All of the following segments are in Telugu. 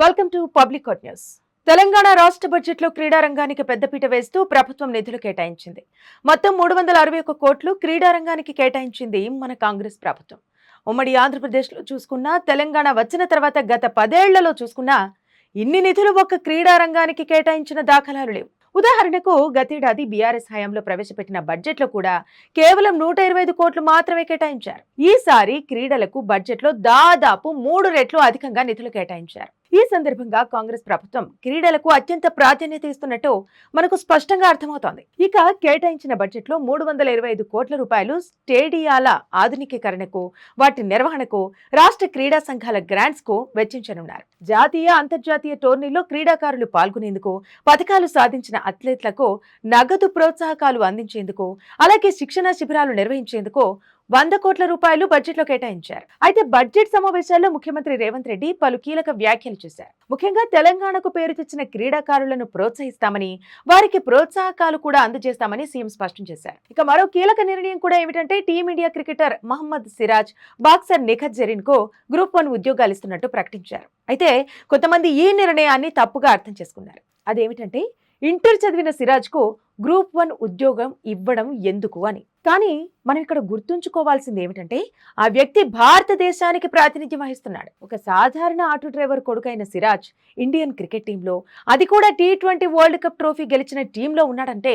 Welcome to public news. Telangana రాష్ట్ర బడ్జెట్లో క్రీడా రంగానికి పెద్దపీట వేస్తూ ప్రభుత్వం నిధులు కేటాయించింది. మొత్తం మూడు వందల అరవై ఒక్క కోట్లు క్రీడా రంగానికి కేటాయించింది మన కాంగ్రెస్ ప్రభుత్వం. ఉమ్మడి ఆంధ్రప్రదేశ్లో చూసుకున్నా తెలంగాణ వచ్చిన తర్వాత గత పదేళ్ళలో చూసుకున్నా ఇన్ని నిధులు ఒక్క క్రీడా రంగానికి కేటాయించిన దాఖలాలు లేవు. ఉదాహరణకు గతేడాది బీఆర్ఎస్ హయాంలో ప్రవేశపెట్టిన బడ్జెట్లో కూడా కేవలం నూట ఇరవై ఐదు కోట్లు మాత్రమే కేటాయించారు. ఈసారి క్రీడలకు బడ్జెట్లో దాదాపు మూడు రెట్లు అధికంగా నిధులు కేటాయించారు. ఈ సందర్భంగా కాంగ్రెస్ ప్రభుత్వం క్రీడలకు అత్యంత ప్రాధాన్యత ఇస్తున్నట్టు మనకు స్పష్టంగా అర్థమవుతోంది. ఇక కేటాయించిన బడ్జెట్లో మూడు వందల ఇరవై ఐదు కోట్ల రూపాయలు స్టేడియాల ఆధునికీకరణకు వాటి నిర్వహణకు రాష్ట్ర క్రీడా సంఘాల గ్రాంట్స్కు వెచ్చించనున్నారు. జాతీయ అంతర్జాతీయ టోర్నీలో క్రీడాకారులు పాల్గొనేందుకు పథకాలు సాధించిన అథ్లెట్లకు నగదు ప్రోత్సాహకాలు అందించేందుకు అలాగే శిక్షణ శిబిరాలు నిర్వహించేందుకు వంద కోట్ల రూపాయలు బడ్జెట్లో కేటాయించారు. అయితే బడ్జెట్ సమావేశాల్లో ముఖ్యమంత్రి రేవంత్ రెడ్డి పలు కీలక వ్యాఖ్యలు చేశారు. ముఖ్యంగా తెలంగాణకు పేరు తెచ్చిన క్రీడాకారులను ప్రోత్సహిస్తామని వారికి ప్రోత్సాహకాలు కూడా అందజేస్తామని సీఎం స్పష్టం చేశారు. ఇక మరో కీలక నిర్ణయం కూడా ఏమిటంటే team India cricketer Mohammed Siraj boxer Nikhat జరీన్కు group one ఉద్యోగాలు ఇస్తున్నట్టు ప్రకటించారు. అయితే కొంతమంది ఈ నిర్ణయాన్ని తప్పుగా అర్థం చేసుకున్నారు. అదేమిటంటే ఇంటర్ చదివిన సిరాజ్కు గ్రూప్ వన్ ఉద్యోగం ఇవ్వడం ఎందుకు అని. కానీ మనం ఇక్కడ గుర్తుంచుకోవాల్సింది ఏమిటంటే ఆ వ్యక్తి భారతదేశానికి ప్రాతినిధ్యం వహిస్తున్నాడు. ఒక సాధారణ ఆటో డ్రైవర్ కొడుకైన సిరాజ్ ఇండియన్ క్రికెట్ టీంలో అది కూడా T twenty world cup trophy గెలిచిన టీంలో ఉన్నాడంటే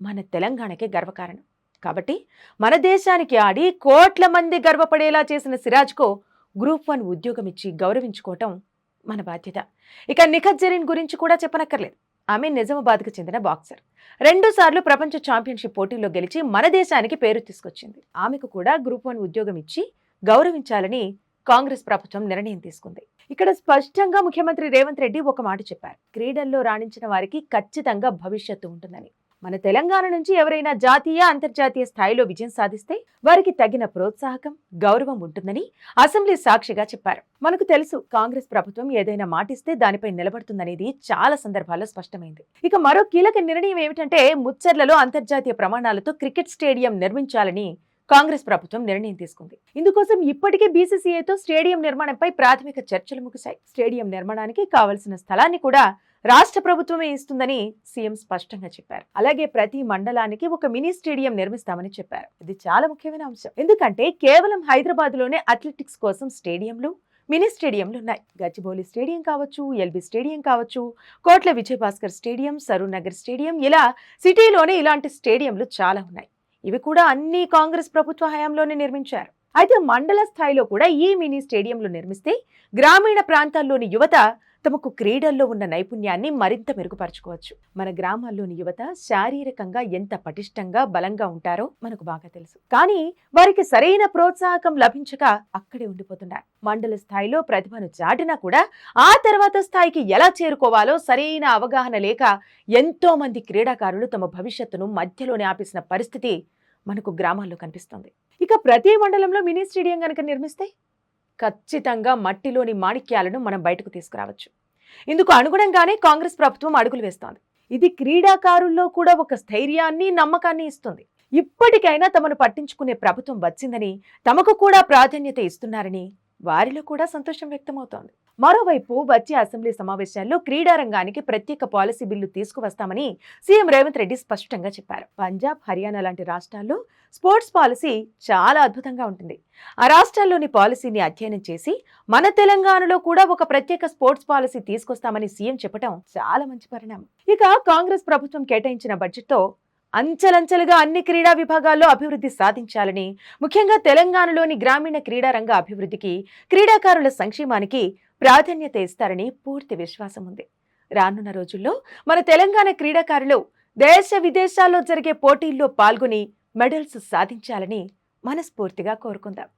మన తెలంగాణకే గర్వకారణం. కాబట్టి మన దేశానికి ఆడి కోట్ల మంది గర్వపడేలా చేసిన సిరాజ్కు గ్రూప్ వన్ ఉద్యోగం ఇచ్చి గౌరవించుకోవటం మన బాధ్యత. ఇక నిఖత్ జరీన్ గురించి కూడా చెప్పనక్కర్లేదు. ఆమె నిజామాబాద్కు చెందిన బాక్సర్. రెండుసార్లు ప్రపంచ ఛాంపియన్షిప్ పోటీల్లో గెలిచి మన దేశానికి పేరు తీసుకొచ్చింది. ఆమెకు కూడా గ్రూప్ వన్ ఉద్యోగం ఇచ్చి గౌరవించాలని కాంగ్రెస్ ప్రభుత్వం నిర్ణయం తీసుకుంది. ఇక్కడ స్పష్టంగా ముఖ్యమంత్రి రేవంత్ రెడ్డి ఒక మాట చెప్పారు. క్రీడల్లో రాణించిన వారికి ఖచ్చితంగా భవిష్యత్తు ఉంటుందని. మన తెలంగాణ నుంచి ఎవరైనా జాతీయ అంతర్జాతీయ స్థాయిలో విజయం సాధిస్తే వారికి తగిన ప్రోత్సాహకం గౌరవం ఉంటుందని అసెంబ్లీ సాక్షిగా చెప్పారు. మనకు తెలుసు కాంగ్రెస్ ప్రభుత్వం ఏదైనా మాటిస్తే దానిపై నిలబడుతుందనేది చాలా సందర్భాల్లో స్పష్టమైంది. ఇక మరో కీలక నిర్ణయం ఏమిటంటే ముచ్చర్లలో అంతర్జాతీయ ప్రమాణాలతో క్రికెట్ స్టేడియం నిర్మించాలని కాంగ్రెస్ ప్రభుత్వం నిర్ణయం తీసుకుంది. ఇందుకోసం ఇప్పటికే బీసీసీఐతో స్టేడియం నిర్మాణంపై ప్రాథమిక చర్చలు ముగిశాయి. స్టేడియం నిర్మాణానికి కావలసిన స్థలాన్ని కూడా రాష్ట్ర ప్రభుత్వమే ఇస్తుందని సీఎం స్పష్టంగా చెప్పారు. అలాగే ప్రతి మండలానికి ఒక మినీ స్టేడియం నిర్మిస్తామని చెప్పారు. ఇది చాలా ముఖ్యమైన అంశం. ఎందుకంటే కేవలం హైదరాబాద్లోనే అథ్లెటిక్స్ కోసం స్టేడియంలు మినీ స్టేడియంలు ఉన్నాయి. గచ్చిబౌలి స్టేడియం కావచ్చు ఎల్బీ స్టేడియం కావచ్చు కోట్ల విజయభాస్కర్ స్టేడియం సరూర్ నగర్ స్టేడియం ఇలా సిటీలోనే ఇలాంటి స్టేడియంలు చాలా ఉన్నాయి. ఇవి కూడా అన్ని కాంగ్రెస్ ప్రభుత్వ హయాంలోనే నిర్మించారు. అయితే మండల స్థాయిలో కూడా ఈ మినీ స్టేడియంలు నిర్మిస్తే గ్రామీణ ప్రాంతాల్లోని యువత తమకు క్రీడల్లో ఉన్న నైపుణ్యాన్ని మరింత మెరుగుపరచుకోవచ్చు. మన గ్రామాల్లోని యువత శారీరకంగా ఎంత పటిష్టంగా బలంగా ఉంటారో మనకు బాగా తెలుసు. కానీ వారికి సరైన ప్రోత్సాహకం లభించక అక్కడే ఉండిపోతున్నారు. మండల స్థాయిలో ప్రతిభను చాటినా కూడా ఆ తర్వాత స్థాయికి ఎలా చేరుకోవాలో సరైన అవగాహన లేక ఎంతో మంది క్రీడాకారులు తమ భవిష్యత్తును మధ్యలోనే ఆపేసిన పరిస్థితి మనకు గ్రామాల్లో కనిపిస్తుంది. ఇక ప్రతి మండలంలో మినీ స్టేడియం కనుక నిర్మిస్తే ఖచ్చితంగా మట్టిలోని మాణిక్యాలను మనం బయటకు తీసుకురావచ్చు. ఇందుకు అనుగుణంగానే కాంగ్రెస్ ప్రభుత్వం అడుగులు వేస్తోంది. ఇది క్రీడాకారుల్లో కూడా ఒక స్థైర్యాన్ని నమ్మకాన్ని ఇస్తుంది. ఇప్పటికైనా తమను పట్టించుకునే ప్రభుత్వం వచ్చిందని తమకు కూడా ప్రాధాన్యత ఇస్తున్నారని వారిలో కూడా సంతోషం వ్యక్తమవుతోంది. మరోవైపు వచ్చే అసెంబ్లీ సమావేశాల్లో క్రీడా రంగానికి ప్రత్యేక పాలసీ బిల్లు తీసుకువస్తామని సీఎం రేవంత్ రెడ్డి స్పష్టంగా చెప్పారు. పంజాబ్ హర్యానా లాంటి రాష్ట్రాల్లో స్పోర్ట్స్ పాలసీ చాలా అద్భుతంగా ఉంటుంది. ఆ రాష్ట్రాల్లోని పాలసీని అధ్యయనం చేసి మన తెలంగాణలో కూడా ఒక ప్రత్యేక స్పోర్ట్స్ పాలసీ తీసుకొస్తామని సీఎం చెప్పడం చాలా మంచి పరిణామం. ఇక కాంగ్రెస్ ప్రభుత్వం కేటాయించిన బడ్జెట్తో అంచెలంచెలుగా అన్ని క్రీడా విభాగాల్లో అభివృద్ధి సాధించాలని ముఖ్యంగా తెలంగాణలోని గ్రామీణ క్రీడా రంగ అభివృద్ధికి క్రీడాకారుల సంక్షేమానికి ప్రాధాన్యత ఇస్తారని పూర్తి విశ్వాసం ఉంది. రానున్న రోజుల్లో మన తెలంగాణ క్రీడాకారులు దేశ విదేశాల్లో జరిగే పోటీల్లో పాల్గొని మెడల్స్ సాధించాలని మనస్ఫూర్తిగా కోరుకుందాం.